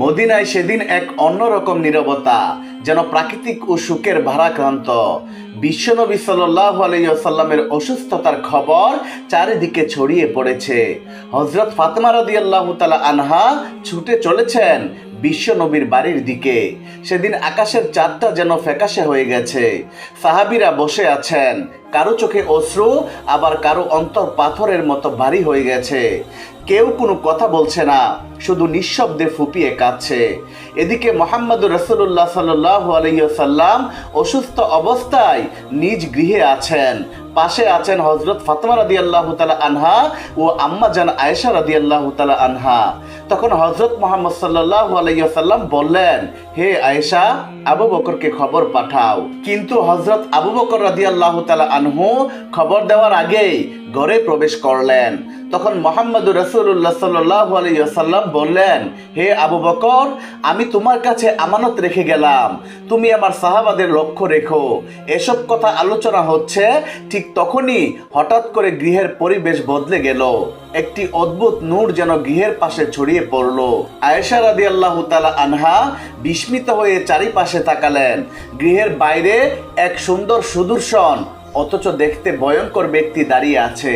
মদিনায় সেদিন এক অন্যরকম নীরবতা, যেন প্রাকৃতিক ও সুখের ভারাক্রান্ত। বিশ্বনবী সাল্লাহ আলাইসাল্লামের অসুস্থতার খবর চারিদিকে ছড়িয়ে পড়েছে। হজরত ফাতেমা রাদি আল্লাহ আনহা ছুটে চলেছেন বিশ্বনবীর বাড়ির দিকে। সেদিন আকাশের চাঁদটা যেন ফ্যাকাশে হয়ে গেছে। সাহাবিরা বসে আছেন কারও চোখে অশ্রু, আবার কারও অন্তর পাথরের মতো ভারী হয়ে গেছে। কেউ কোনো কথা বলছে না, শুধু নিঃশব্দে ফুপিয়ে কাঁদছে। এদিকে মোহাম্মদ রসুল্লাহ সাল্লাহ আলহিসাল্লাম অসুস্থ অবস্থায় নিজ গৃহে আছেন। পাশে আছেন হজরত ফাতেমা রাদি আল্লাহ তালা আনহা ও আম্মা জান আয়েশা রাদি আল্লাহ তালা আনহা। তখন হজরত মোহাম্মদ সাল্লাহ আলাইসাল্লাম বললেন, হে আয়েশা, আবু বকরকে খবর পাঠাও। কিন্তু হজরত আবু বকর রাদি আল্লাহ তালা আনহু খবর দেওয়ার আগেই ঘরে প্রবেশ করলেন। তখন মোহাম্মদ রসুল্লাহ সাল্লাহ আলাইসাল্লাম বললেন, হে আবু বকর, আমি তোমার কাছে আমানত রেখে গেলাম। তুমি আমার সাহাবাদের লক্ষ্য রেখো। এসব কথা আলোচনা হচ্ছে, ঠিক তখনই হঠাৎ করে গৃহের পরিবেশ বদলে গেল। একটি অদ্ভুত নূর যেন গৃহের পাশে ছড়িয়ে পড়ল। আয়েশা রাদি আল্লাহ তালা আনহা বিস্মিত হয়ে চারিপাশে তাকালেন। গৃহের বাইরে এক সুন্দর সুদূরশন অথচ দেখতে ভয়ঙ্কর ব্যক্তি দাঁড়িয়ে আছে।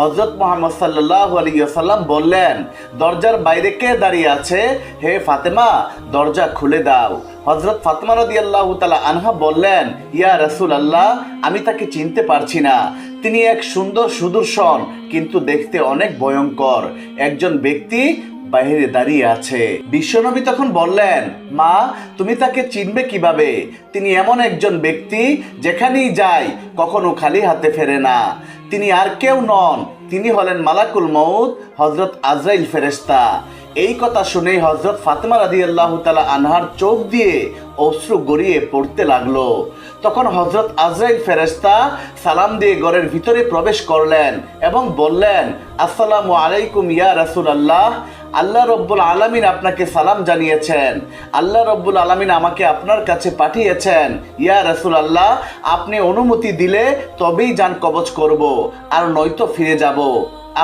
হজরত মোহাম্মদ সাল্লাহ আলিয়াল্লাম বললেন, দরজার বাইরে কে দাঁড়িয়ে আছে? হে ফাতেমা, দরজা খুলে দাও। হজরত ফাতেমা রদি আল্লাহ তালা আনহা বললেন, ইয়া রসুল আল্লাহ আমি তাকে চিনতে পারছি না। তিনি এক সুন্দর সুদূরশন, কিন্তু দেখতে অনেক ভয়ঙ্কর। একজন ব্যক্তি বাইরে দাঁড়িয়ে আছে। বিশ্বনবী তখন বললেন, মা, তুমি তাকে চিনবে কীভাবে? তিনি এমন একজন ব্যক্তি যেখানেই যায় কখনো খালি হাতে ফেরে না। তিনি আর কেউ নন। তিনি হলেন মালাকুল মৌদ হজরত আজরাইল ফেরেস্তা এই কথা শুনেই হজরত ফাতেমা রাদি আল্লাহ তালা আনহার চোখ দিয়ে অশ্রু গড়িয়ে পড়তে লাগল। তখন হজরত আজরাইল ফেরেস্তা সালাম দিয়ে ঘরের ভিতরে প্রবেশ করলেন এবং বললেন, আসসালামু আলাইকুম ইয়া রাসুল আল্লাহ আল্লাহ রব্বুল আলমিন আপনাকে সালাম জানিয়েছেন। আল্লাহ রব্বুল আলমিন আমাকে আপনার কাছে পাঠিয়েছেন। ইয়া রসুল আল্লাহ আপনি অনুমতি দিলে তবেই যান কবচ করব, আর নয়তো ফিরে যাব।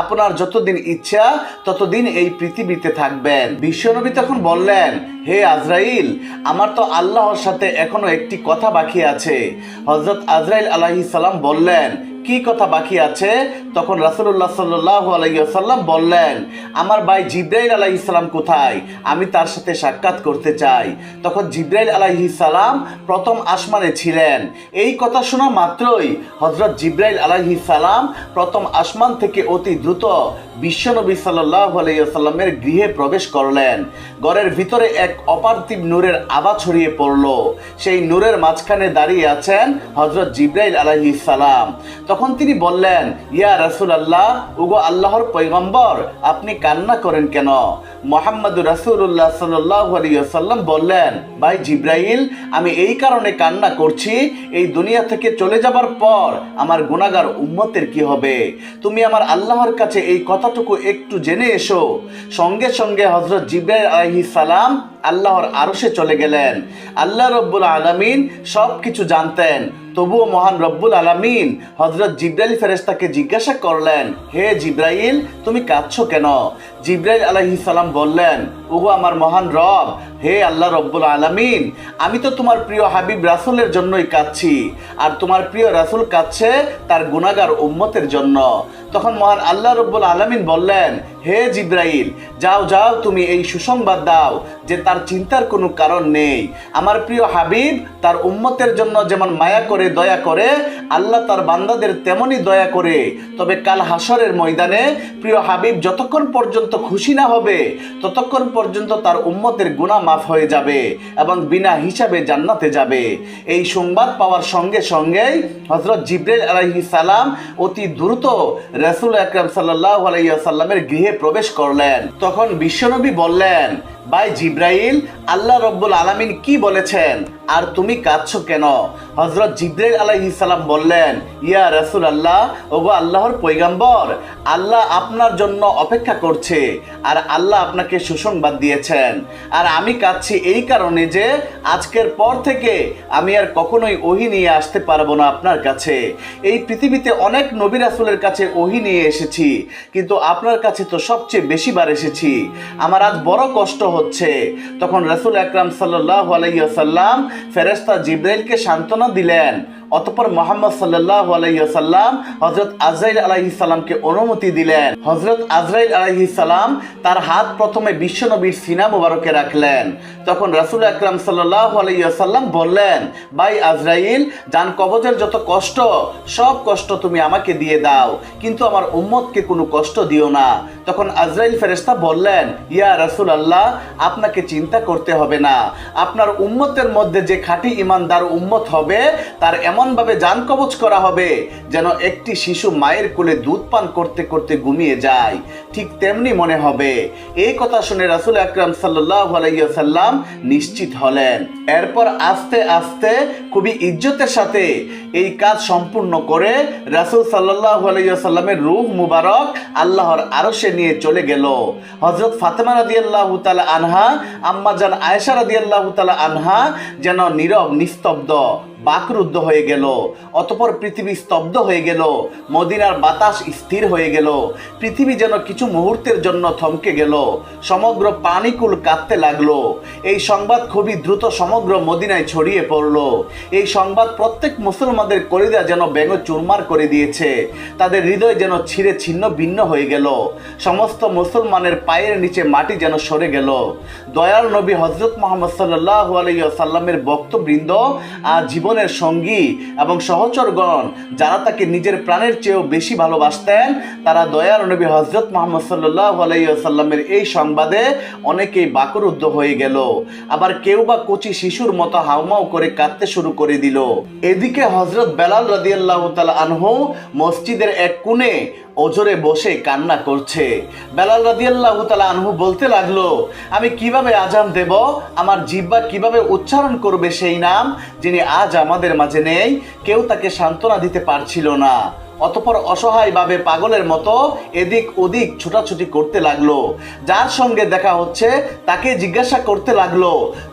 আপনার যতদিন ইচ্ছা, ততদিন এই পৃথিবীতে থাকবেন। বিশ্বনবী তখন বললেন হে আজরাইল, আমার তো আল্লাহর সাথে এখনও একটি কথা বাকি আছে। হজরত আজরাইল আলাহি সালাম বললেন, কি কথা বাকি আছে? তখন রাসুল্লাহ সাল্লাহ আলাইসাল্লাম বললেন, আমার ভাই জিব্রাইল আলাহি সালাম কোথায়? আমি তার সাথে সাক্ষাৎ করতে চাই। তখন জিব্রাইল আলাহি সালাম প্রথম আসমানে ছিলেন। এই কথা শোনা মাত্রই হজরত জিব্রাইল আলাহি সালাম প্রথম আসমান থেকে অতি দ্রুত বিশ্বনবী সাল্লাহ আলাইসাল্লামের গৃহে প্রবেশ করলেন। ঘরের ভিতরে এক অপার্থিব নূরের আবা ছড়িয়ে পড়ল। সেই নূরের মাঝখানে দাঁড়িয়ে আছেন হজরত জিব্রাইল আলাহি সালাম। তখন তিনি বললেন, ইয়া রাসুল আল্লাহ উগো আল্লাহর পৈগম্বর আপনি কান্না করেন কেন? মোহাম্মদ রাসুল্লাহ সাল্লাম বললেন, ভাই জিব্রাইল, আমি এই কারণে কান্না করছি, এই দুনিয়া থেকে চলে যাবার পর আমার গুণাগার উম্মতের কি হবে? তুমি আমার আল্লাহর কাছে এই কথাটুকু একটু জেনে এসো। সঙ্গে সঙ্গে হজরত জিব্রাইল আলহি সালাম আল্লাহর আরশে চলে গেলেন। আল্লাহ রব্বুল আলমিন সব কিছু জানতেন। তবুও মহান রব্বুল আলামিন হজরত জিব্রাইল ফেরেস্তাকে জিজ্ঞাসা করলেন, হে জিব্রাইল, তুমি কাঁদছ কেন? জিব্রাইল আলহি বললেন ওগো আমার মহান রব, হে আল্লাহ রব্বুল আলমিন, আমি তো তোমার প্রিয় হাবিব রাসুলের জন্যই কাঁদছি, আর তোমার প্রিয় রাসুল কাঁদছে তার গুণাগার উম্মতের জন্য। তখন মহান আল্লাহ রব্বুল আলমিন বললেন, হে জিব্রাইল, যাও যাও, তুমি এই সুসংবাদ দাও, যে তার চিন্তার কোনো কারণ নেই। আমার প্রিয় হাবিব, তার উম্মতের জন্য যেমন মায়া করে, দয়া করে, আল্লাহ তার বান্দাদের তেমনই দয়া করে। তবে কাল হাসরের ময়দানে প্রিয় হাবিব যতক্ষণ পর্যন্ত খুশি না হবে, ততক্ষণ পর্যন্ত তার উম্মতের গুণা মাফ হয়ে যাবে এবং বিনা হিসাবে জান্নাতে যাবে। এই সংবাদ পাওয়ার সঙ্গে সঙ্গেই হজরত জিব্রাইল আলাইহি সালাম অতি দ্রুত রাসুল আকরাম সাল্লাহ আলাইয়া সাল্লামের গৃহে প্রবেশ করলেন। তখন বিশ্বনবী বললেন ভাই জিব্রাইল, আল্লাহ রব্বুল আলামিন কি বলেছেন? আর তুমি কাঁদছো কেন? হজরত জিব্রাইল আলাইহি সালাম বললেন, ইয়া রাসূল আল্লাহ ওগো আল্লাহর পৈগাম্বর আল্লাহ আপনার জন্য অপেক্ষা করছে, আর আল্লাহ আপনাকে সুসংবাদ দিয়েছেন। আর আমি কাঁদছি এই কারণে যে আজকের পর থেকে আমি আর কখনোই ওহি নিয়ে আসতে পারব না আপনার কাছে। এই পৃথিবীতে অনেক নবী রাসূলের কাছে ওহি নিয়ে এসেছি, কিন্তু আপনার কাছে তো সবচেয়ে বেশি বার এসেছি। আমার আজ বড় কষ্ট হচ্ছে। তখন রসুল আকরাম সাল্লাহ আলাইসাল্লাম ফেরেস্তা জিব্রাইলকে সান্ত্বনা দিলেন। অতপর মোহাম্মদ সাল্লাহ আলাইসাল্লাম হজরত আজরাইল আলাইসাল্লামকে অনুমতি দিলেন। হজরত আজরাইল আলাইসাল্লাম তার হাত প্রথমে বিশ্বনবীর সিনা মুবারকে রাখলেন। তখন রাসুল আকরাম সাল্লাহ আলাইসাল্লাম বললেন, ভাই আজরাইল, যান কবজের যত কষ্ট, সব কষ্ট তুমি আমাকে দিয়ে দাও, কিন্তু আমার উম্মতকে কোনো কষ্ট দিও না। তখন আজরাইল ফেরেস্তা বললেন, ইয়া রাসুল আল্লাহ আপনাকে চিন্তা করতে হবে না। আপনার উম্মতের মধ্যে যে খাঁটি ইমানদার উম্মত হবে, তার এমনভাবে যান কবচ করা হবে যেন একটি শিশু মায়ের কোলে দুধ পান করতে করতে ঘুমিয়ে যায়। ঠিক তেমনি মনে হবে এই কথা শুনে রাসুল আকরাম আলাইসাল্লাম নিশ্চিত হলেন। এরপর আস্তে আস্তে খুবই ইজ্জতের সাথে এই কাজ সম্পূর্ণ করে রাসুল সাল্লাহ আলাইসাল্লামের রূহ মুবারক আল্লাহর আরশে নিয়ে চলে গেল। হজরত ফাতেমা রাদি আল্লাহ আনহা, আম্মা জান আয়েশা রাদি তালা আনহা যেন নীরব, নিস্তব্ধ। বাকরুদ্ধ হয়ে গেল, অতপর পৃথিবী স্তব্ধ হয়ে গেল, মদিনার বাতাস স্থির হয়ে গেল, পৃথিবী যেন কিছু মুহূর্তের জন্য থমকে গেল, সমগ্র পানিকুল কাঁদতে লাগল। এই সংবাদ খুবই দ্রুত সমগ্র মদিনায় ছড়িয়ে পড়ল। এই সংবাদ প্রত্যেক মুসলমানদের কলিদা যেন ব্যঙ্গ চুরমার করে দিয়েছে, তাদের হৃদয় যেন ছিঁড়ে ছিন্ন ভিন্ন হয়ে গেল, সমস্ত মুসলমানের পায়ের নিচে মাটি যেন সরে গেল। দয়াল নবী হজরত মোহাম্মদ সাল্লাহ আলাইসাল্লামের বক্তবৃন্দ আজ জীবনের সঙ্গী এবং সহচরগণ, যারা তাকে নিজের প্রাণের চেয়েও বেশি ভালোবাসতেন, তারা দয়ার নবী হজরত মোহাম্মদ সাল্লাহ আলাইসাল্লামের এই সংবাদে অনেকেই বাকরুদ্ধ হয়ে গেল। আবার কেউ বা কচি শিশুর মতো হাউমাউ করে কাঁদতে শুরু করে দিল। এদিকে হজরত বেলাল রাদিয়াল্লাহ তাল আনহু মসজিদের এক কোণে ওজরে বসে কান্না করছে। বেলাল রাদিয়াল্লাহু তাআলা আনহু বলতে লাগল, আমি কীভাবে আজান দেব? আমার জিব্বা কীভাবে উচ্চারণ করবে সেই নাম যিনি আজ আমাদের মাঝে নেই, কেউ তাকে সান্ত্বনা দিতে পারছিল না। অতপর অসহায়ভাবে পাগলের মতো এদিক ওদিক ছোটাছুটি করতে লাগল। যার সঙ্গে দেখা হচ্ছে, তাকে জিজ্ঞাসা করতে লাগল,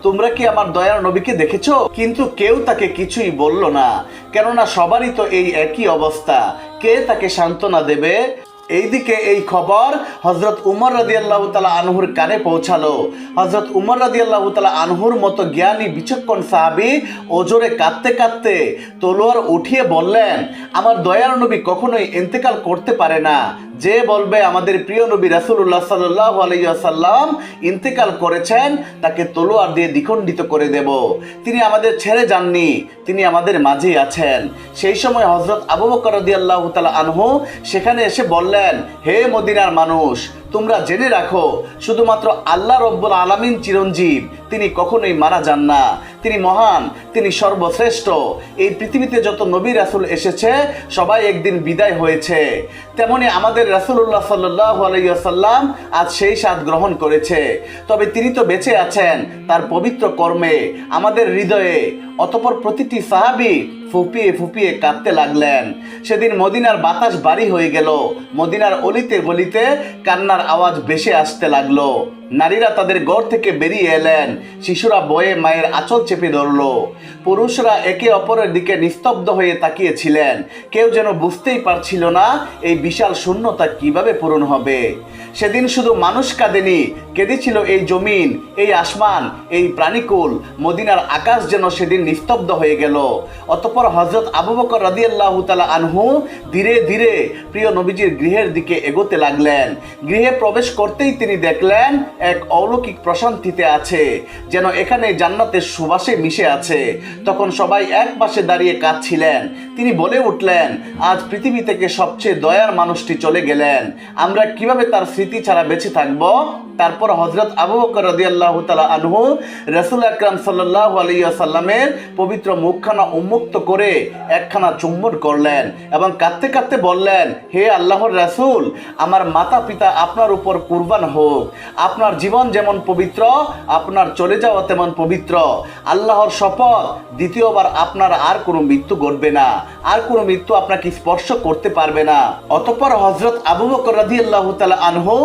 তোমরা কি আমার দয়ার নবীকে দেখেছ? কিন্তু কেউ তাকে কিছুই বলল না, কেননা সবারই তো এই একই অবস্থা। কে তাকে সান্ত্বনা দেবে? এইদিকে এই খবর হজরত উমর রাজি আল্লাহ তালা আনহুর কানে পৌঁছালো। হজরত উমর রাজি আল্লাহ তালা আনহুর মতো জ্ঞানী, বিচক্ষণ সাহাবি ওজোরে কাঁদতে কাঁদতে তলোয়ার উঠিয়ে বললেন, আমার দয়ার নবী কখনোই ইন্তেকাল করতে পারে না। যে বলবে আমাদের প্রিয় নবী রাসুল্লাহ সাল্লাহ আলাইসাল্লাম ইন্তেকাল করেছেন, তাকে তলোয়ার দিয়ে দ্বিখণ্ডিত করে দেব। তিনি আমাদের ছেড়ে যাননি, তিনি আমাদের মাঝেই আছেন। সেই সময় হজরত আবু বকর আল্লাহ তাল আনহু সেখানে এসে বললেন, হে মদিনার মানুষ তোমরা জেনে রাখো, শুধুমাত্র আল্লাহ রব্বুল আলামিন চিরঞ্জীব, তিনি কখনোই মারা যান না। তিনি মহান, তিনি সর্বশ্রেষ্ঠ। এই পৃথিবীতে যত নবী রাসুল এসেছে, সবাই একদিন বিদায় হয়েছে। তেমনি আমাদের রাসুল্লাহ সাল্লাহ আলাইসাল্লাম আজ সেই স্বাদ গ্রহণ করেছে। তবে তিনি তো বেঁচে আছেন, তার পবিত্র কর্মে, আমাদের হৃদয়ে। অতপর প্রতিটি সাহাবি ফুপিয়ে ফুপিয়ে কাঁদতে লাগলেন। সেদিন মদিনার বাতাস বাড়ি হয়ে গেল। মদিনার অলিতে গলিতে কান্নার আওয়াজ বেশি আসতে লাগল। নারীরা তাদের ঘর থেকে বেরিয়ে এলেন। শিশুরা বয়ে মায়ের আঁচল চেপে ধরল। পুরুষরা একে অপরের দিকে নিস্তব্ধ হয়ে তাকিয়েছিলেন। কেউ যেন বুঝতেই পারছিল না এই বিশাল শূন্যতা কীভাবে পূরণ হবে। সেদিন শুধু মানুষ কাঁদেনি, কেঁদেছিল এই জমিন, এই আসমান, এই প্রাণীকুল। মদিনার আকাশ যেন সেদিন নিস্তব্ধ হয়ে গেল। অতপর হজরত আবু বকর রাদিয়াল্লাহ তালা আনহু ধীরে ধীরে প্রিয় নবীজির গৃহের দিকে এগোতে লাগলেন। গৃহে প্রবেশ করতেই তিনি দেখলেন এক অলৌকিক প্রশান্তিতে আছে, যেন এখানে জান্নাতের সুবাসে মিশে আছে। তখন সবাই এক পাশে দাঁড়িয়ে কাঁদছিলেন। তিনি বলে উঠলেন, আজ পৃথিবী থেকে সবচেয়ে দয়ার মানুষটি চলে গেলেন। আমরা কীভাবে তার স্মৃতি ছাড়া বেঁচে থাকব? তারপর হজরত আবু বকর আল্লাহ তালা আনহু রসুল আকরাম সাল্লাহ আলাইসাল্লামের পবিত্র মুখখানা উন্মুক্ত করে একখানা চুম্বন করলেন এবং কাঁদতে কাঁদতে বললেন, হে আল্লাহর রাসূল, আমার মাতা পিতা আপনার উপর কুরবান হোক। আপনার জীবন যেমন পবিত্র, আপনার চলে যাওয়া তেমন পবিত্র। আল্লাহর শপথ দ্বিতীয়বার আপনার আর কোনো মৃত্যু ঘটবে না। আর কোনো মৃত্যু আপনাকে স্পর্শ করতে পারবে না। অতপর হজরত আবু বকর রাজি আল্লাহ তাআলা আনহু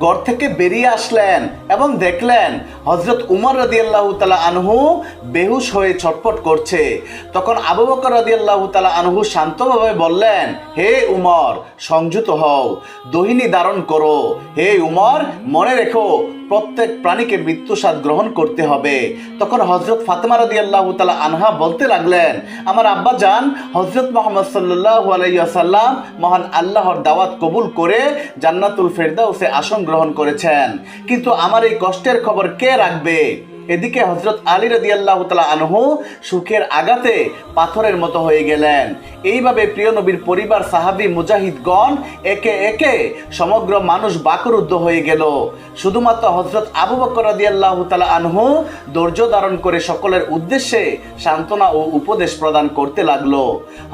ঘর থেকে বেরিয়ে আসলেন এবং দেখলেন হজরত উমর রাদিয়াল্লাহু তালা আনহু বেহুশ হয়ে ছটপট করছে। তখন আবু বকর রাদিয়াল্লাহু তালা আনহু শান্তভাবে বললেন, হে উমর, সংযুত হও, দহিনী ধারণ করো। হে উমর, মনে রেখো প্রত্যেক প্রাণীকে মৃত্যুস্বাদ গ্রহণ করতে হবে। তখন হজরত ফাতেমা রদি আল্লাহ তালা আনহা বলতে লাগলেন, আমার আব্বা যান হজরত মোহাম্মদ সাল্লাহ আলাইসাল্লাম মহান আল্লাহর দাওয়াত কবুল করে জান্নাতুল ফেরদাউসে আসন গ্রহণ করেছেন। কিন্তু আমার এই কষ্টের খবর কে রাখবে? এদিকে হজরত আলী রদি আল্লাহ তালা আনহু সুখের আঘাতে পাথরের মতো হয়ে গেলেন। এইভাবে প্রিয় নবীর পরিবার, সাহাবি, মুজাহিদগণ একে একে সমগ্র মানুষ বাকরুদ্ধ হয়ে গেল। শুধুমাত্র হজরত আবু বকর রদি আল্লাহ তালা আনহু ধৈর্য ধারণ করে সকলের উদ্দেশ্যে সান্ত্বনা ও উপদেশ প্রদান করতে লাগল।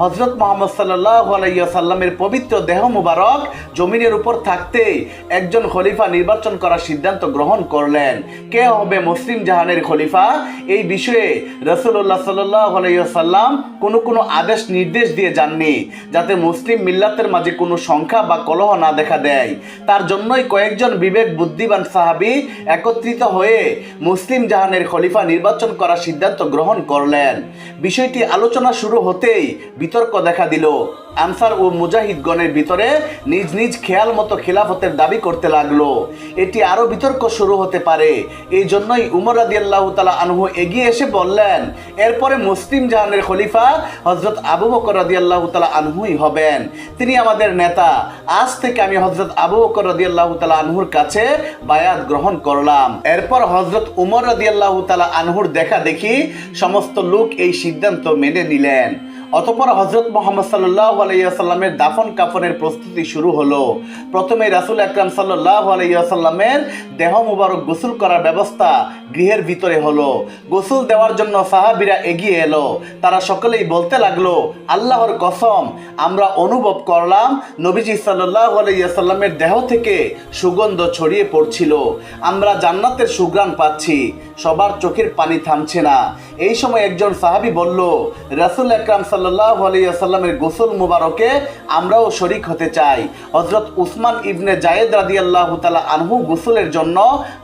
হজরত মোহাম্মদ সাল্লাহ আলাইসাল্লামের পবিত্র দেহ মুবারক জমিনের উপর থাকতে একজন খলিফা নির্বাচন করার সিদ্ধান্ত গ্রহণ করলেন। কে হবে মুসলিম জাহানের খলিফা। এই বিষয়ে রসুল্লাহ সাল্লাহ আলাইসাল্লাম কোনো কোনো আদেশ, নির্দেশ দিয়ে যাননি, যাতে মুসলিম মিল্লাতের মাঝে কোনো সংখ্যা বা কলহ না দেখা দেয়। তার জন্যই কয়েকজন বিবেক বুদ্ধিমান সাহাবি একত্রিত হয়ে মুসলিম জাহানের খলিফা নির্বাচন করার সিদ্ধান্ত গ্রহণ করলেন। বিষয়টি আলোচনা শুরু হতেই বিতর্ক দেখা দিল। আনসার ও মুজাহিদগণের ভিতরে নিজ নিজ খেয়াল মতো খিলাফতের দাবি করতে লাগল। এটি আরও বিতর্ক শুরু হতে পারে। এই জন্যই উমর রাদি আল্লাহ তালা আনহু এগিয়ে এসে বললেন, এরপরে মুসলিম জাহানের খলিফা হজরত আবু বকর রাদি আল্লাহ তালা আনহুই হবেন। তিনি আমাদের নেতা। আজ থেকে আমি হজরত আবু বকর রাদি আল্লাহ তালা আনহুর কাছে বায়াত গ্রহণ করলাম। এরপর হজরত উমর রাদি আল্লাহ তালা আনহুর দেখা দেখি সমস্ত লোক এই সিদ্ধান্ত মেনে নিলেন। অতপর হজরত মোহাম্মদ সাল্লাহ আলাইসাল্লামের দাফন কাফনের প্রস্তুতি শুরু হলো। প্রথমে রাসুল আকরাম সাল্লাহ আলাইসাল্লামের দেহ মুবারক গোসল করার ব্যবস্থা গৃহের ভিতরে হলো। গোসল দেওয়ার জন্য সাহাবিরা এগিয়ে এলো। তারা সকলেই বলতে লাগল, আল্লাহর কসম, আমরা অনুভব করলাম নবীজি সাল্লাহ আলাইসাল্লামের দেহ থেকে সুগন্ধ ছড়িয়ে পড়ছিল। আমরা জান্নাতের সুগ্রাণ পাচ্ছি, সবার চোখের পানি থামছে না। এই সময় একজন সাহাবি বলল, রাসুল আকরাম সাল্লাহ আলিয়াল্লামের গোসল মুবারকে আমরাও শরিক হতে চাই। হজরত উসমান ইবনে জায়েদ রাদি আল্লাহ তালা আনহু গোসলের জন্য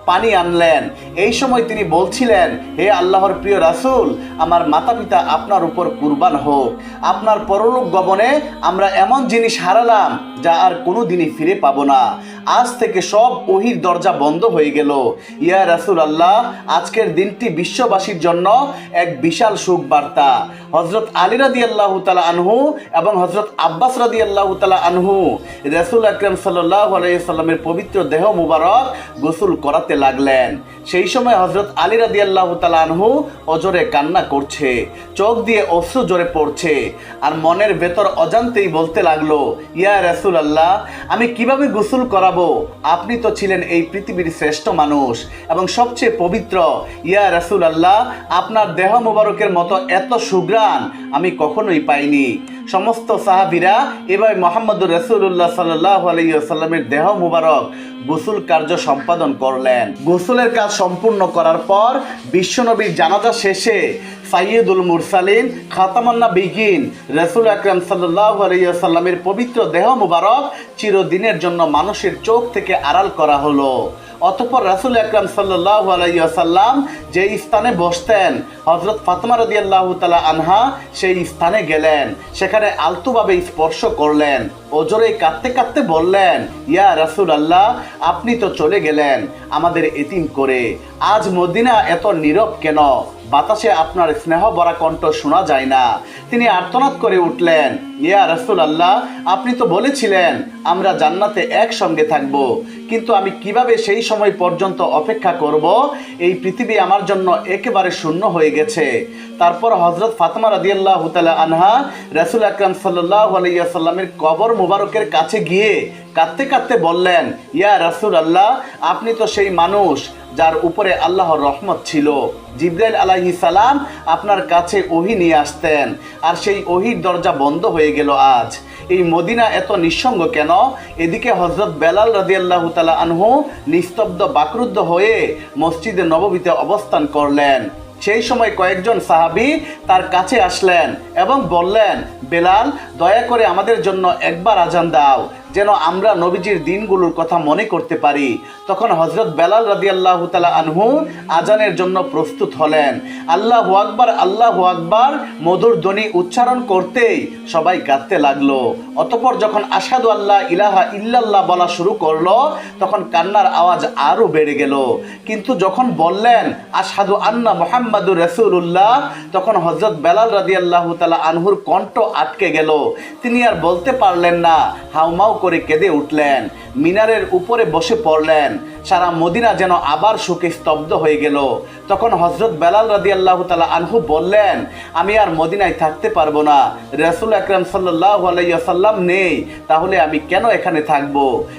পানি আনলেন। এই সময় তিনি বলছিলেন, হে আল্লাহর প্রিয় রাসুল, আমার মাতা পিতা আপনার উপর কুরবান হোক। আপনার পরলোক গমনে আমরা এমন জিনিস হারালাম যা আর কোনো দিনই ফিরে পাবো না। আজ থেকে সব ওহির দরজা বন্ধ হয়ে গেল। ইয়া রাসুল আল্লাহ আজকের দিনটি বিশ্ববাসীর জন্য এক বিশাল সুখ বার্তা হজরত আলী রাদি আল্লাহ তালা আনহু এবং হজরত আব্বাস রাদি আল্লাহ তালা আনহু রসুল আকরম সাল্লাহ আলাইসাল্লামের পবিত্র দেহ মুবারক গোসল করাতে লাগলেন। সেই সময় হজরত আলী রাদি আল্লাহ তালা আনহু অজরে কান্না করছে, চোখ দিয়ে অশ্রু জোরে পড়ছে আর মনের ভেতর অজান্তেই বলতে লাগল, ইয়া রসুল আল্লাহ আমি কীভাবে গোসল করাবো আপনি তো ছিলেন এই পৃথিবীর শ্রেষ্ঠ মানুষ এবং সবচেয়ে পবিত্র। ইয়া রসুল আল্লাহ আপনার দেহ মুবারকের মতো এত সুগ্রাণ আমি কখনোই পাইনি। সমস্ত সাহাবিরা এবার মোহাম্মদুর রসুল্লাহ সাল্লাহ আলাইসাল্লামের দেহ মুবারক গোসল কার্য সম্পাদন করলেন। গোসলের কাজ সম্পূর্ণ করার পর বিশ্বনবীর জানাজা শেষে সাইয়দুল মুরসালিন খাতামান্না বিগিন রসুল আকরাম সাল্লাহ আলাইসাল্লামের পবিত্র দেহ মুবারক চিরদিনের জন্য মানুষের চোখ থেকে আড়াল করা হলো। অতঃপর রাসুল আকরাম সাল্লাহ আলাইসাল্লাম যে স্থানে বসতেন হজরত ফাতমা রদি আল্লাহ তালা আনহা সেই স্থানে গেলেন। সেখানে আলতুভাবে স্পর্শ করলেন। ওজরে কাঁদতে কাঁদতে বললেন, ইয়া রাসুল আল্লাহ আপনি তো চলে গেলেন আমাদের এতিম করে। আজ মদিনা এত নীরব কেন? বাতাসে আপনার স্নেহ বরা কণ্ঠ শোনা যায় না। তিনি আর্তনাদ করে উঠলেন। ইয়া রসুল আল্লাহ আপনি তো বলেছিলেন, আমরা জান্নাতে একসঙ্গে থাকব। কিন্তু আমি কীভাবে সেই সময় পর্যন্ত অপেক্ষা করব? এই পৃথিবী আমার জন্য একেবারে শূন্য হয়ে গেছে। তারপর হজরত ফাতমা রাদিয়াল্লাহ তালা আনহা, রসুল আকরাম সাল্লাহ আলাইসাল্লামের কবর মুবারকের কাছে গিয়ে কাঁদতে কাঁদতে বললেন, ইয়া রাসুল আল্লাহ আপনি তো সেই মানুষ যার উপরে আল্লাহর রহমত ছিল। জিব্রাইল আলাইহি সালাম আপনার কাছে ওহি নিয়ে আসতেন, আর সেই ওহির দরজা বন্ধ হয়ে গেল আজ। এই মদিনা এত নিঃসঙ্গ কেন? এদিকে হজরত বেলাল রাদিয়াল্লাহ তালা আনহু নিস্তব্ধ, বাকরুদ্ধ হয়ে মসজিদে নববীতে অবস্থান করলেন। সেই সময় কয়েকজন সাহাবি তার কাছে আসলেন এবং বললেন, বেলাল, দয়া করে আমাদের জন্য একবার আজান দাও। যেন আমরা নবীজির দিনগুলোর কথা মনে করতে পারি। তখন হজরত বেলাল রাদি আল্লাহ তালা আনহু আজানের জন্য প্রস্তুত হলেন। আল্লাহ আকবার আল্লাহ আকবার মধুর ধ্বনি উচ্চারণ করতেই সবাই কাঁদতে লাগল। অতপর যখন আসাদু আল্লাহ ইলাহা ইল্লাল্লাহ বলা শুরু করল, তখন কান্নার আওয়াজ আরও বেড়ে গেল। কিন্তু যখন বললেন আসাদু আন্না মোহাম্মদুর রসুল্লাহ তখন হজরত বেলাল রাদি আল্লাহ তালা আনহুর কণ্ঠ আটকে গেল। তিনি আর বলতে পারলেন না, হাউমাউ করে কেঁদে উঠলেন, মিনারের উপরে বসে পড়লেন। সারা মদিনা যেন আবার শোকে স্তব্ধ হয়ে গেল। তখন হজরত বেলাল রাদি আল্লাহ তালা আনহু বললেন, আমি আর মদিনায় থাকতে পারব না। রসুল আকরাম সাল্লাহ আলাইসাল্লাম নেই। তাহলে আমি কেন এখানে থাকব?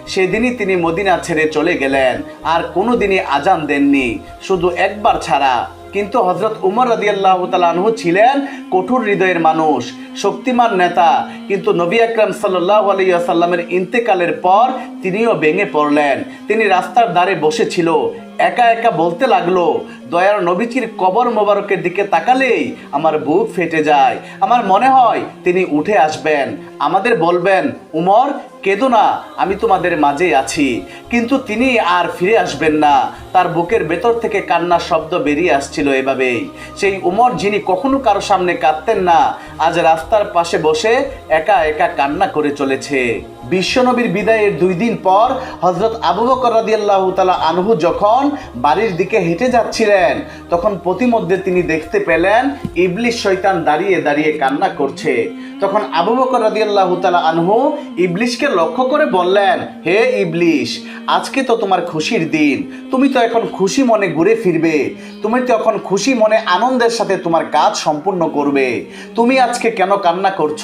সেদিনই তিনি মদিনা ছেড়ে চলে গেলেন। আর কোনো দিনই আজান দেননি। শুধু একবার ছাড়া। কিন্তু হজরত উমর রাদিয়াল্লাহ তালানহু ছিলেন কঠোর হৃদয়ের মানুষ, শক্তিমান নেতা। কিন্তু নবী আকরাম সাল্লাহ আলাইসাল্লামের ইন্তেকালের পর তিনিও ভেঙে পড়লেন। তিনি রাস্তার ধারে বসেছিল, একা একা বলতে লাগল, দয়ার নবীজির কবর মোবারকের দিকে তাকালেই আমার বুক ফেটে যায়। আমার মনে হয় তিনি উঠে আসবেন। আমাদের বলবেন, উমর কেঁদো না, আমি তোমাদের মাঝে আছি। কিন্তু তিনি আর ফিরে আসবেন না। তার বুকের ভেতর থেকে কান্নার শব্দ বেরিয়ে আসছিল এভাবেই। সেই উমর, যিনি কখনো কারও সামনে কাঁদতেন না, আজ রাস্তার পাশে বসে একা একা কান্না করে চলেছে। বিশ্বনবীর বিদায়ের দুই দিন পর হজরত আবু বকর রাদিয়াল্লাহু তাআলা আনহু যখন বাড়ির দিকে হেঁটে যাচ্ছিলেন, তখন প্রতিমধ্যে তিনি দেখতে পেলেন ইবলিশ শয়তান দাঁড়িয়ে দাঁড়িয়ে কান্না করছে। তখন আবু বকর রাদিয়াল্লাহু তাআলা আনহু ইবলিশকে লক্ষ্য করে বললেন, হে ইবলিশ আজকে তো তোমার খুশির দিন। তুমি তো এখন খুশি মনে ঘুরে ফিরবে। তুমি তো এখন খুশি মনে আনন্দের সাথে তোমার কাজ সম্পূর্ণ করবে। তুমি আজকে কেন কান্না করছ?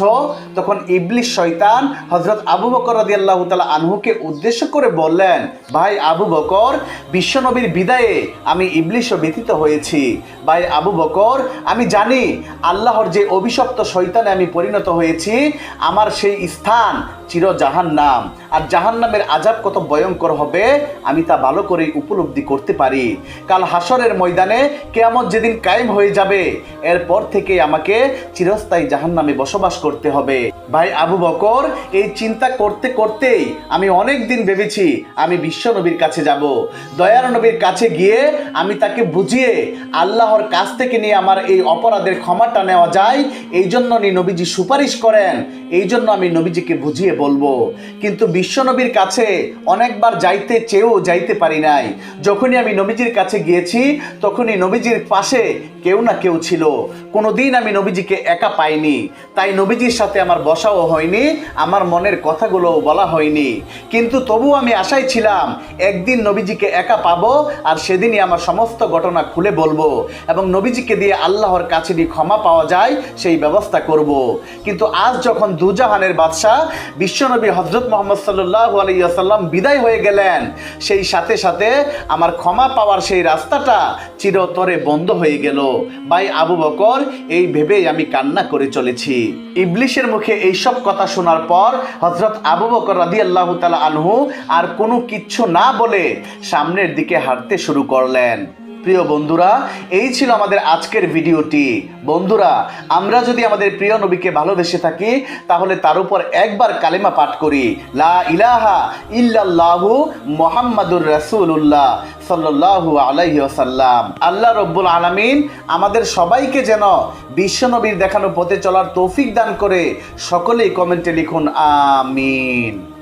তখন ইবলিশ শয়তান হজরত আবু বকর রাজি আল্লাহ তালা আনহুকে উদ্দেশ্য করে বললেন, ভাই আবু বকর, বিশ্বনবীর বিদায়ে আমি ইবলিশ ব্যথিত হয়েছি। ভাই আবু বকর, আমি জানি আল্লাহর যে অভিশপ্ত শৈতানে আমি পরিণত হয়েছি, আমার সেই স্থান চির জাহান্নাম। আর জাহান্নামের আজাব কত ভয়ঙ্কর হবে, আমি তা ভালো করেই উপলব্ধি করতে পারি। কাল হাসরের ময়দানে কেয়ামত যেদিন কায়েম হয়ে যাবে, এরপর থেকে আমাকে চিরস্থায়ী জাহান্নামে বসবাস করতে হবে। ভাই আবু বকর, এই চিন্তা করতে করতেই আমি অনেক দিন ভেবেছি আমি বিশ্বনবীর কাছে যাব। দয়ার নবীর কাছে গিয়ে আমি তাকে বুঝিয়ে আল্লাহর কাছ থেকে নিয়ে আমার এই অপরাধের ক্ষমাটা নেওয়া যায় এই জন্য নবীজি সুপারিশ করেন এই জন্য আমি নবীজিকে বুঝিয়ে বলব। কিন্তু বিশ্বনবীর কাছে অনেকবার যাইতে চেয়েও যাইতে পারি নাই। যখনই আমি নবীজির কাছে গিয়েছি, তখনই নবীজির পাশে কেউ না কেউ ছিল। কোনোদিন আমি নবীজিকে একা পাইনি। তাই নবীজির সাথে আমার বসাও হয়নি, আমার মনের কথাগুলোও বলা হয়নি। কিন্তু তবু আমি আশায় ছিলাম, একদিন নবীজিকে একা পাবো আর সেদিনই আমার সমস্ত ঘটনা খুলে বলব এবং নবীজিকে দিয়ে আল্লাহর কাছে ক্ষমা পাওয়া যায়, সেই ব্যবস্থা করব। কিন্তু আজ যখন দুজাহানের বাদশাহ বিশ্বনবী হজরত মোহাম্মদ সাল্লাহ আলাইসাল্লাম বিদায় হয়ে গেলেন। সেই সাথে সাথে আমার ক্ষমা পাওয়ার সেই রাস্তাটা চিরতরে বন্ধ হয়ে গেল। ভাই আবু বকর, এই ভেবেই আমি কান্না করে চলেছি। ইবলিশের মুখে এইসব কথা শোনার পর হজরত আবু বকর রাদি আল্লাহ তালা আনহু আর কোনো কিচ্ছু না বলে সামনের দিকে হাঁটতে শুরু করলেন। প্রিয় বন্ধুরা, এই ছিল আমাদের আজকের ভিডিওটি। বন্ধুরা, আমরা যদি আমাদের প্রিয় নবীকে ভালোবেসে থাকি, তাহলে তার উপর একবার কালেমা পাঠ করি। লা ইলাহা ইল্লাল্লাহু মোহাম্মদুর রাসূলুল্লাহ সাল্লাল্লাহু আলাইহি ওয়াসাল্লাম। আল্লাহ রব্বুল আলামিন আমাদের সবাইকে যেন বিশ্বনবীর দেখানো পথে চলার তৌফিক দান করে সকলেই কমেন্টে লিখুন, আমিন।